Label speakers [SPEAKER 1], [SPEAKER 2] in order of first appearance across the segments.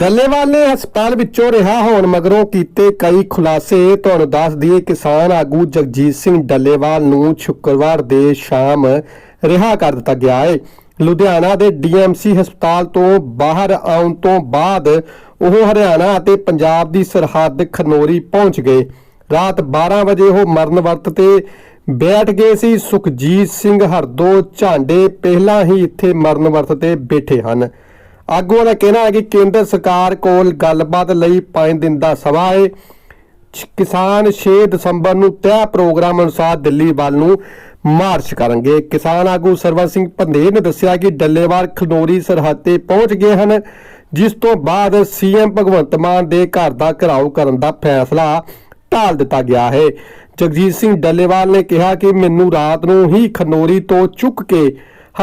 [SPEAKER 1] Dallewal ਨੇ ਹਸਪਤਾਲ ਵਿੱਚੋਂ ਰਿਹਾ ਹੋਣ ਮਗਰੋਂ ਕੀਤੇ ਕਈ ਖੁਲਾਸੇ। ਤੁਹਾਨੂੰ ਦੱਸ ਦਈਏ, ਕਿਸਾਨ ਆਗੂ ਜਗਜੀਤ ਸਿੰਘ ਡੱਲੇਵਾਲ ਨੂੰ ਸ਼ੁੱਕਰਵਾਰ ਦੇ ਸ਼ਾਮ ਰਿਹਾ ਕਰ ਦਿੱਤਾ ਗਿਆ ਹੈ ਲੁਧਿਆਣਾ ਦੇ ਡੀਐਮਸੀ ਹਸਪਤਾਲ ਤੋਂ ਬਾਹਰ ਆਉਣ ਤੋਂ ਬਾਅਦ ਉਹ ਹਰਿਆਣਾ ਅਤੇ ਪੰਜਾਬ ਦੀ ਸਰਹੱਦ ਖਨੋਰੀ ਪਹੁੰਚ ਗਏ। ਰਾਤ 12 ਵਜੇ ਉਹ ਮਰਨ ਵਰਤ ਤੇ ਬੈਠ ਗਏ ਸੀ। ਸੁਖਜੀਤ ਸਿੰਘ ਹਰਦੋ ਝਾਂਡੇ ਪਹਿਲਾਂ ਹੀ ਇੱਥੇ ਮਰਨ ਵਰਤ ਤੇ ਬੈਠੇ ਹਨ। ਆਗੂਆਂ ਦਾ ਕਹਿਣਾ ਹੈ ਕਿ ਕੇਂਦਰ ਸਰਕਾਰ ਕੋਲ ਗੱਲਬਾਤ ਲਈ 5 ਦਿਨ ਦਾ ਸਮਾਂ ਹੈ। ਕਿਸਾਨ 6 ਦਸੰਬਰ ਨੂੰ ਤੈਅ ਪ੍ਰੋਗਰਾਮ ਅਨੁਸਾਰ ਦਿੱਲੀ ਵੱਲ ਨੂੰ ਮਾਰਚ ਕਰਨਗੇ। ਕਿਸਾਨ ਆਗੂ ਸਰਵਨ ਸਿੰਘ ਭੰਦੇਰ ਨੇ ਦੱਸਿਆ ਕਿ ਡੱਲੇਵਾਲ ਖਨੋਰੀ ਸਰਹੱਦ ਤੇ ਪਹੁੰਚ ਗਏ ਹਨ, ਜਿਸ ਤੋਂ ਬਾਅਦ ਸੀਐਮ ਭਗਵੰਤ ਮਾਨ ਦੇ ਘਰ ਦਾ ਘਿਰਾਓ ਕਰਨ ਦਾ ਫੈਸਲਾ ਢਾਲ ਦਿੱਤਾ ਗਿਆ ਹੈ। ਜਗਜੀਤ ਸਿੰਘ ਡੱਲੇਵਾਲ ਨੇ ਕਿਹਾ ਕਿ ਮੈਨੂੰ ਰਾਤ ਨੂੰ ਹੀ ਖਨੋਰੀ ਤੋਂ ਚੁੱਕ ਕੇ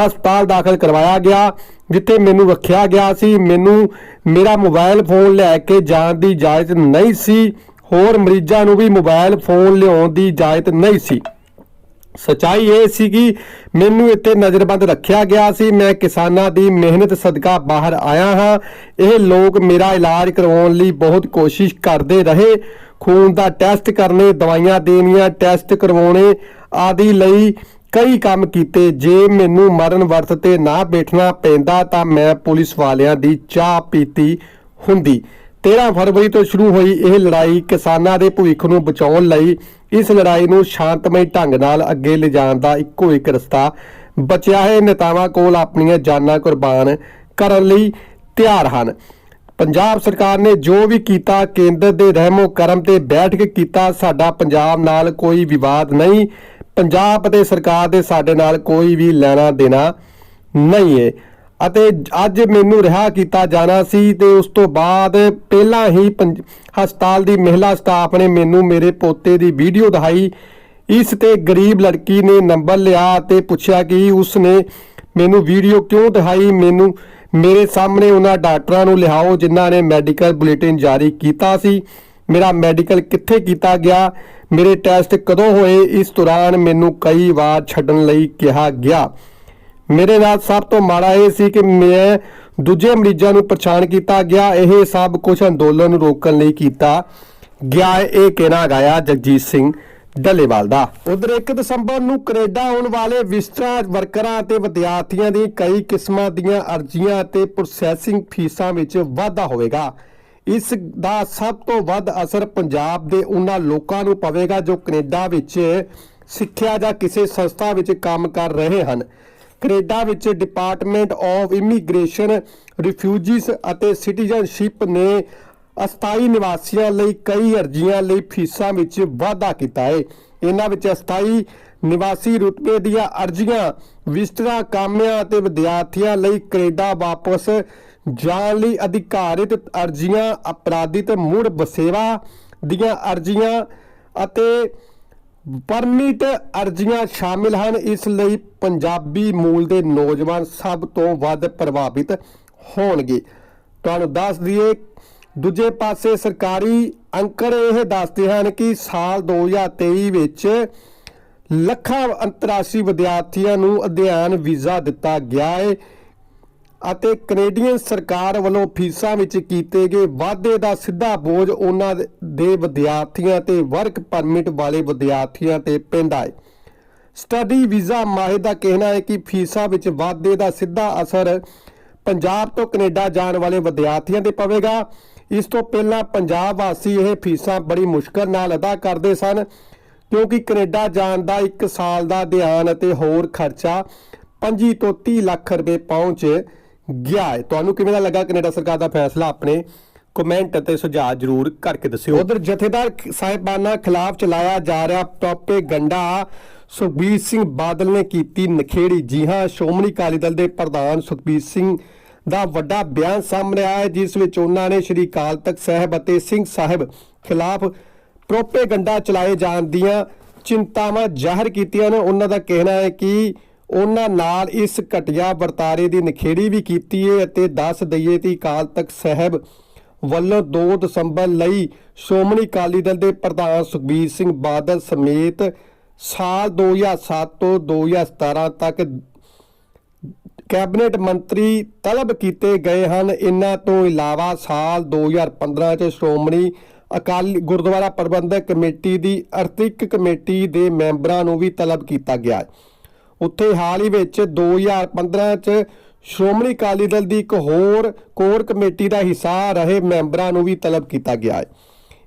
[SPEAKER 1] ਹਸਪਤਾਲ ਦਾਖਲ ਕਰਵਾਇਆ ਗਿਆ, ਜਿੱਥੇ ਮੈਨੂੰ ਰੱਖਿਆ ਗਿਆ ਸੀ। ਮੈਨੂੰ, ਮੇਰਾ ਮੋਬਾਈਲ ਫੋਨ ਲੈ ਕੇ ਜਾਣ ਦੀ ਇਜਾਜ਼ਤ ਨਹੀਂ ਸੀ। ਹੋਰ ਮਰੀਜ਼ਾਂ ਨੂੰ ਵੀ ਮੋਬਾਈਲ ਫੋਨ ਲਿਆਉਣ ਦੀ ਇਜਾਜ਼ਤ ਨਹੀਂ ਸੀ। ਸਚਾਈ ਇਹ ਸੀ ਕਿ ਮੈਨੂੰ ਇੱਥੇ ਨਜ਼ਰਬੰਦ ਰੱਖਿਆ ਗਿਆ ਸੀ। ਮੈਂ ਕਿਸਾਨਾਂ ਦੀ ਮਿਹਨਤ ਸਦਕਾ ਬਾਹਰ ਆਇਆ ਹਾਂ। ਇਹ ਲੋਕ ਮੇਰਾ ਇਲਾਜ ਕਰਵਾਉਣ ਲਈ ਬਹੁਤ ਕੋਸ਼ਿਸ਼ ਕਰਦੇ ਰਹੇ। ਖੂਨ ਦਾ ਟੈਸਟ ਕਰਨੇ, ਦਵਾਈਆਂ ਦੇਣੀਆਂ, ਟੈਸਟ ਕਰਵਾਉਣੇ ਆਦਿ ਲਈ ਕਈ ਕੰਮ ਕੀਤੇ, ਜੇ ਮੈਨੂੰ ਮਰਨ ਵਰਤ ਤੇ ਨਾ ਬੈਠਣਾ ਪੈਂਦਾ ਤਾਂ ਮੈਂ ਪੁਲਿਸ ਵਾਲਿਆਂ ਦੀ ਚਾਹ ਪੀਤੀ ਹੁੰਦੀ। 13 ਫਰਵਰੀ ਤੋਂ ਸ਼ੁਰੂ ਹੋਈ ਇਹ ਲੜਾਈ ਕਿਸਾਨਾਂ ਦੇ ਭਵਿੱਖ ਨੂੰ ਬਚਾਉਣ ਲਈ। ਇਸ ਲੜਾਈ ਨੂੰ ਸ਼ਾਂਤਮਈ ਢੰਗ ਨਾਲ ਅੱਗੇ ਲਿਜਾਣ ਦਾ ਇੱਕੋ ਇੱਕ ਰਸਤਾ ਬਚਿਆ ਹੈ। ਨੇਤਾਵਾਂ ਕੋਲ ਆਪਣੀਆਂ ਜਾਨਾਂ ਕੁਰਬਾਨ ਕਰਨ ਲਈ ਤਿਆਰ ਹਨ। ਪੰਜਾਬ ਸਰਕਾਰ ਨੇ ਜੋ ਵੀ ਕੀਤਾ, ਕੇਂਦਰ ਦੇ ਰਹਿਮੋ ਕਰਮ ਤੇ ਬੈਠ ਕੇ ਕੀਤਾ, ਸਾਡਾ ਪੰਜਾਬ ਨਾਲ ਕੋਈ ਵਿਵਾਦ ਨਹੀਂ। ਪੰਜਾਬ ਅਤੇ ਸਰਕਾਰ ਦੇ ਸਾਡੇ ਨਾਲ ਕੋਈ ਵੀ ਲੈਣਾ ਦੇਣਾ ਨਹੀਂ ਹੈ ਅਤੇ ਅੱਜ ਮੈਨੂੰ ਰਿਹਾ ਕੀਤਾ ਜਾਣਾ ਸੀ ਤੇ ਉਸ ਤੋਂ ਬਾਅਦ ਪਹਿਲਾਂ ਹੀ ਪੰਜ- ਹਸਪਤਾਲ ਦੀ ਮਹਿਲਾ ਸਟਾਫ ਨੇ ਮੈਨੂੰ ਮੇਰੇ ਪੋਤੇ ਦੀ ਵੀਡੀਓ ਦਿਖਾਈ। ਇਸ ਤੇ ਗਰੀਬ ਲੜਕੀ ਨੇ ਨੰਬਰ ਲਿਆ ਤੇ ਪੁੱਛਿਆ ਕਿ ਉਸ ਨੇ ਮੈਨੂੰ ਵੀਡੀਓ ਕਿਉਂ ਦਿਖਾਈ? ਮੈਨੂੰ ਮੇਰੇ ਸਾਹਮਣੇ ਉਹਨਾਂ ਡਾਕਟਰਾਂ ਨੂੰ ਲਿਆਓ ਜਿਨ੍ਹਾਂ ਨੇ ਮੈਡੀਕਲ ਬੁਲੇਟਿਨ ਜਾਰੀ ਕੀਤਾ ਸੀ। ਮੇਰਾ ਮੈਡੀਕਲ ਕਿੱਥੇ ਕੀਤਾ ਗਿਆ? ਮੇਰੇ ਟੈਸਟ ਕਦੋਂ ਹੋਏ? ਇਸ ਦੌਰਾਨ ਮੈਨੂੰ ਕਈ ਵਾਰ ਛੱਡਣ ਲਈ ਕਿਹਾ ਗਿਆ। ਮੇਰੇ ਨਾਲ ਸਭ ਤੋਂ ਮਾੜਾ ਇਹ ਸੀ ਕਿ ਮੈਂ ਦੂਜੇ ਮਰੀਜ਼ਾਂ ਨੂੰ ਪਰੇਸ਼ਾਨ ਕੀਤਾ ਗਿਆ। ਇਹ ਸਭ ਕੁਝ ਅੰਦੋਲਨ ਨੂੰ ਰੋਕਣ ਲਈ ਕੀਤਾ ਗਿਆ। ਇਹ ਕਹਿਣਾ ਗਾਇਆ ਜਗਜੀਤ ਸਿੰਘ। ਡੱਲੇਵਾਲ ਦਾ। ਉਧਰ 1 ਦਸੰਬਰ ਨੂੰ ਕੈਨੇਡਾ ਆਉਣ ਵਾਲੇ ਵਿਜ਼ਟਰ, ਵਰਕਰਾਂ ਅਤੇ ਵਿਦਿਆਰਥੀਆਂ ਦੀ ਕਈ ਕਿਸਮਾਂ ਦੀਆਂ ਅਰਜ਼ੀਆਂ ਅਤੇ ਪ੍ਰੋਸੈਸਿੰਗ ਫੀਸਾਂ ਵਿੱਚ ਵਾਧਾ ਹੋਵੇਗਾ। ਇਸ ਦਾ ਸਭ ਤੋਂ ਵੱਧ ਅਸਰ ਪੰਜਾਬ ਦੇ ਉਹਨਾਂ ਲੋਕਾਂ ਨੂੰ ਪਵੇਗਾ ਜੋ ਕੈਨੇਡਾ ਵਿੱਚ ਸਿੱਖਿਆ ਜਾਂ ਕਿਸੇ ਸੰਸਥਾ ਵਿੱਚ ਕੰਮ ਕਰ ਰਹੇ ਹਨ। ਕੈਨੇਡਾ ਵਿੱਚ ਡਿਪਾਰਟਮੈਂਟ ਆਫ ਇਮੀਗ੍ਰੇਸ਼ਨ ਰਿਫਿਊਜੀਜ਼ ਅਤੇ ਸਿਟੀਜ਼ਨਸ਼ਿਪ ਨੇ ਅਸਥਾਈ ਨਿਵਾਸੀਆਂ ਲਈ ਕਈ ਅਰਜ਼ੀਆਂ ਲਈ ਫੀਸਾਂ ਵਿੱਚ ਵਾਧਾ ਕੀਤਾ ਹੈ। ਇਹਨਾਂ ਵਿੱਚ ਅਸਥਾਈ ਨਿਵਾਸੀ ਰੁਤਬੇ ਦੀਆਂ ਅਰਜ਼ੀਆਂ ਵਿਜ਼ਟਰਾਂ ਕਾਮਿਆਂ ਅਤੇ ਵਿਦਿਆਰਥੀਆਂ ਲਈ ਕੈਨੇਡਾ ਵਾਪਸ ਜਾਣ ਲਈ ਅਧਿਕਾਰਿਤ ਅਰਜ਼ੀਆਂ, ਅਪਰਾਧਿਤ ਮੁੜ ਬਸੇਵਾ ਦੀਆਂ ਅਰਜ਼ੀਆਂ ਅਤੇ ਪਰਮਿਟ ਅਰਜ਼ੀਆਂ ਸ਼ਾਮਿਲ ਹਨ। ਇਸ ਲਈ ਪੰਜਾਬੀ ਮੂਲ ਦੇ ਨੌਜਵਾਨ ਸਭ ਤੋਂ ਵੱਧ ਪ੍ਰਭਾਵਿਤ ਹੋਣਗੇ। ਤੁਹਾਨੂੰ ਦੱਸ ਦਈਏ ਦੂਜੇ ਪਾਸੇ ਸਰਕਾਰੀ ਅੰਕੜੇ ਇਹ ਦੱਸਦੇ ਹਨ ਕਿ ਸਾਲ 2023 ਵਿੱਚ ਲੱਖਾਂ ਅੰਤਰਰਾਸ਼ਟਰੀ ਵਿਦਿਆਰਥੀਆਂ ਨੂੰ ਅਧਿਐਨ ਵੀਜ਼ਾ ਦਿੱਤਾ ਗਿਆ ਹੈ ਅਤੇ ਕੈਨੇਡੀਅਨ ਸਰਕਾਰ ਵੱਲੋਂ ਫੀਸਾਂ ਵਿੱਚ ਕੀਤੇ ਗਏ ਵਾਧੇ ਦਾ ਸਿੱਧਾ ਬੋਝ ਉਹਨਾਂ ਦੇ- ਦੇ ਵਿਦਿਆਰਥੀਆਂ ਤੇ ਵਰਕ ਪਰਮਿਟ ਵਾਲੇ ਵਿਦਿਆਰਥੀਆਂ ਤੇ ਪੈਂਦਾ ਹੈ ਸਟੱਡੀ ਵੀਜ਼ਾ ਮਾਹਿਰ ਦਾ ਕਹਿਣਾ ਹੈ ਕਿ ਫੀਸਾਂ ਵਿੱਚ ਵਾਧੇ ਦਾ ਸਿੱਧਾ ਅਸਰ ਪੰਜਾਬ ਤੋਂ ਕੈਨੇਡਾ ਜਾਣ ਵਾਲੇ ਵਿਦਿਆਰਥੀਆਂ ਤੇ ਪਵੇਗਾ। ਇਸ ਤੋਂ ਪਹਿਲਾਂ ਪੰਜਾਬ ਵਾਸੀ ਇਹ ਫੀਸਾਂ ਬੜੀ ਮੁਸ਼ਕਲ ਨਾਲ ਅਦਾ ਕਰਦੇ ਸਨ, ਕਿਉਂਕਿ ਕੈਨੇਡਾ ਜਾਣ ਦਾ 1 ਸਾਲ ਦਾ ਧਿਆਨ ਅਤੇ ਹੋਰ ਖਰਚਾ 25 ਤੋਂ 30 ਲੱਖ ਰੁਪਏ ਪਹੁੰਚ ਗਿਆ ਹੈ। ਤੁਹਾਨੂੰ ਕਿਵੇਂ ਦਾ ਲੱਗਾ ਕੈਨੇਡਾ ਸਰਕਾਰ ਦਾ ਫੈਸਲਾ? ਆਪਣੇ ਕਮੈਂਟ ਅਤੇ ਸੁਝਾਅ ਜਰੂਰ ਕਰਕੇ ਦੱਸਿਓ। ਉਧਰ ਜਥੇਦਾਰ ਸਾਹਿਬਾਨਾਂ ਖਿਲਾਫ ਚਲਾਇਆ ਜਾ ਰਿਹਾ ਪ੍ਰੋਪੇਗੰਡਾ। ਸੁਖਬੀਰ ਸਿੰਘ ਬਾਦਲ ਨੇ ਕੀਤੀ ਨਖੇੜੀ, ਜੀ ਹਾਂ, ਸ਼੍ਰੋਮਣੀ ਅਕਾਲੀ ਦਲ ਦੇ ਪ੍ਰਧਾਨ ਸੁਖਬੀਰ ਸਿੰਘ ਦਾ ਵੱਡਾ ਬਿਆਨ ਸਾਹਮਣੇ ਆਇਆ ਜਿਸ ਵਿੱਚ ਉਹਨਾਂ ਨੇ ਸ਼੍ਰੀ ਅਕਾਲ ਤਖਤ ਸਾਹਿਬ ਅਤੇ ਸਿੰਘ ਸਾਹਿਬ ਖਿਲਾਫ ਪ੍ਰੋਪੇਗੰਡਾ ਚਲਾਏ ਜਾਣ ਦੀਆਂ ਚਿੰਤਾਵਾਂ ਜ਼ਾਹਰ ਕੀਤੀਆਂ ਨੇ। ਉਹਨਾਂ ਦਾ ਕਹਿਣਾ ਹੈ ਕਿ ਉਹਨਾਂ ਨਾਲ ਇਸ ਘਟਿਆ ਵਰਤਾਰੇ ਦੀ ਨਖੇੜੀ ਵੀ ਕੀਤੀ ਹੈ ਅਤੇ ਦੱਸ ਦਈਏ ਕਿ ਅਕਾਲ ਤਖਤ ਸਾਹਿਬ ਵੱਲੋਂ 2 ਦਸੰਬਰ ਲਈ ਸ਼੍ਰੋਮਣੀ ਅਕਾਲੀ ਦਲ ਦੇ ਪ੍ਰਧਾਨ ਸੁਖਬੀਰ ਸਿੰਘ ਬਾਦਲ ਸਮੇਤ ਸਾਲ 2007 ਤੋਂ 2017 ਤੱਕ ਕੈਬਨਿਟ ਮੰਤਰੀ ਤਲਬ ਕੀਤੇ ਗਏ ਹਨ। ਇਹਨਾਂ ਤੋਂ ਇਲਾਵਾ ਸਾਲ 2015 ਚ ਸ਼੍ਰੋਮਣੀ ਅਕਾਲੀ ਗੁਰਦੁਆਰਾ ਪ੍ਰਬੰਧਕ ਕਮੇਟੀ ਦੀ ਅਰਥਿਕ ਕਮੇਟੀ ਦੇ ਮੈਂਬਰਾਂ ਨੂੰ ਵੀ ਤਲਬ ਕੀਤਾ ਗਿਆ। ਉੱਥੇ ਹਾਲ ਹੀ ਵਿੱਚ 2015 ਚ ਸ਼੍ਰੋਮਣੀ ਅਕਾਲੀ ਦਲ ਦੀ ਇੱਕ ਹੋਰ ਕੋਰ ਕਮੇਟੀ ਦਾ ਹਿੱਸਾ ਰਹੇ ਮੈਂਬਰਾਂ ਨੂੰ ਵੀ ਤਲਬ ਕੀਤਾ ਗਿਆ ਹੈ।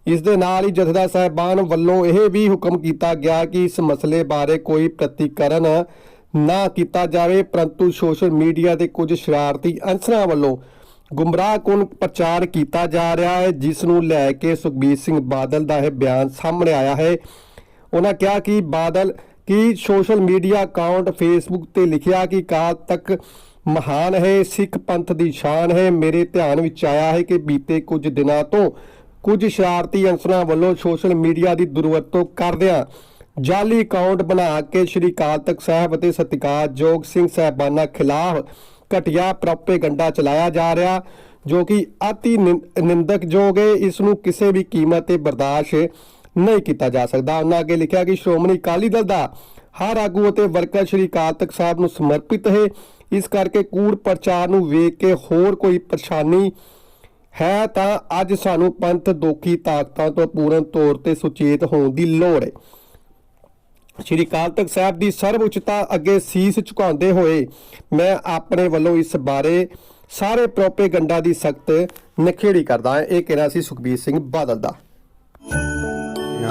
[SPEAKER 1] ਇਸ ਦੇ ਨਾਲ ਹੀ ਜਥੇਦਾਰ ਸਾਹਿਬਾਨ ਵੱਲੋਂ ਇਹ ਵੀ ਹੁਕਮ ਕੀਤਾ ਗਿਆ ਕਿ ਇਸ ਮਸਲੇ ਬਾਰੇ ਕੋਈ ਪ੍ਰਤੀਕਰਨ ਨਾ ਕੀਤਾ ਜਾਵੇ, ਪਰੰਤੂ ਸੋਸ਼ਲ ਮੀਡੀਆ ਤੇ ਕੁਝ ਸ਼ਰਾਰਤੀ ਅੰਸਰਾਂ ਵੱਲੋਂ ਗੁੰਮਰਾਹਕੁਨ ਪ੍ਰਚਾਰ ਕੀਤਾ ਜਾ ਰਿਹਾ ਹੈ, ਜਿਸ ਨੂੰ ਲੈ ਕੇ ਸੁਖਬੀਰ ਸਿੰਘ ਬਾਦਲ ਦਾ ਇਹ ਬਿਆਨ ਸਾਹਮਣੇ ਆਇਆ ਹੈ। ਉਹਨਾਂ ਕਿਹਾ ਕਿ ਬਾਦਲ ਕਿ ਸੋਸ਼ਲ ਮੀਡੀਆ ਅਕਾਊਂਟ ਫੇਸਬੁੱਕ ਤੇ ਲਿਖਿਆ ਕਿ ਕਾਲ ਤੱਕ ਮਹਾਨ ਹੈ, ਸਿੱਖ ਪੰਥ ਦੀ ਸ਼ਾਨ ਹੈ। ਮੇਰੇ ਧਿਆਨ ਵਿੱਚ ਆਇਆ ਹੈ ਕਿ ਬੀਤੇ ਕੁਝ ਦਿਨਾਂ ਤੋਂ ਕੁਝ ਸ਼ਰਾਰਤੀ ਅਨਸਰਾਂ ਵੱਲੋਂ ਸੋਸ਼ਲ ਮੀਡੀਆ ਦੀ ਦੁਰਵਰਤੋਂ ਕਰਦਿਆਂ ਜਾਲੀ ਅਕਾਊਂਟ ਬਣਾ ਕੇ ਸ਼੍ਰੀ ਅਕਾਲ ਤਖਤ ਸਾਹਿਬ ਅਤੇ ਸਤਿਕਾਰਯੋਗ ਸਿੰਘ ਸਾਹਿਬਾਨਾਂ ਖਿਲਾਫ ਘਟੀਆ ਪ੍ਰੋਪੇਗੰਡਾ ਚਲਾਇਆ ਜਾ ਰਿਹਾ, ਜੋ ਕਿ ਅਤੀ ਨਿੰ- ਨਿੰਦਕਯੋਗ ਹੈ। ਇਸ ਨੂੰ ਕਿਸੇ ਵੀ ਕੀਮਤ ਤੇ ਬਰਦਾਸ਼ਤ ਨਹੀਂ ਕੀਤਾ ਜਾ ਸਕਦਾ। ਉਹਨਾਂ ਅੱਗੇ ਲਿਖਿਆ ਕਿ ਸ਼੍ਰੋਮਣੀ ਅਕਾਲੀ ਦਲ ਦਾ ਹਰ ਆਗੂ ਅਤੇ ਵਰਕਰ ਸ਼੍ਰੀ ਅਕਾਲ ਤਖਤ ਸਾਹਿਬ ਨੂੰ ਸਮਰਪਿਤ ਹੈ। ਇਸ ਕਰਕੇ ਕੂੜ ਪ੍ਰਚਾਰ ਨੂੰ ਵੇਖ ਕੇ ਹੋਰ ਕੋਈ ਪਰੇਸ਼ਾਨੀ ਹੈ ਤਾਂ ਅੱਜ ਸਾਨੂੰ ਪੰਥ ਦੋਖੀ ਤਾਕਤਾਂ ਤੋਂ ਪੂਰਨ ਤੌਰ ਤੇ ਸੁਚੇਤ ਹੋਣ ਦੀ ਲੋੜ ਹੈ। ਸ਼੍ਰੀ ਕਾਲ ਤਖਤ ਸਾਹਿਬ ਦੀ ਸਰਵ ਉੱਚਤਾ ਅੱਗੇ ਸੀਸ ਝੁਕਾਉਂਦੇ ਹੋਏ ਮੈਂ ਆਪਣੇ ਵੱਲੋਂ ਇਸ ਬਾਰੇ ਸਾਰੇ ਪ੍ਰੋਪੇਗੰਡਾ ਦੀ ਸਖਤ ਨਖੇੜੀ ਕਰਦਾ ਹਾਂ। ਇਹ ਕਹਿਣਾ ਸੀ ਸੁਖਬੀਰ ਸਿੰਘ ਬਾਦਲ ਦਾ।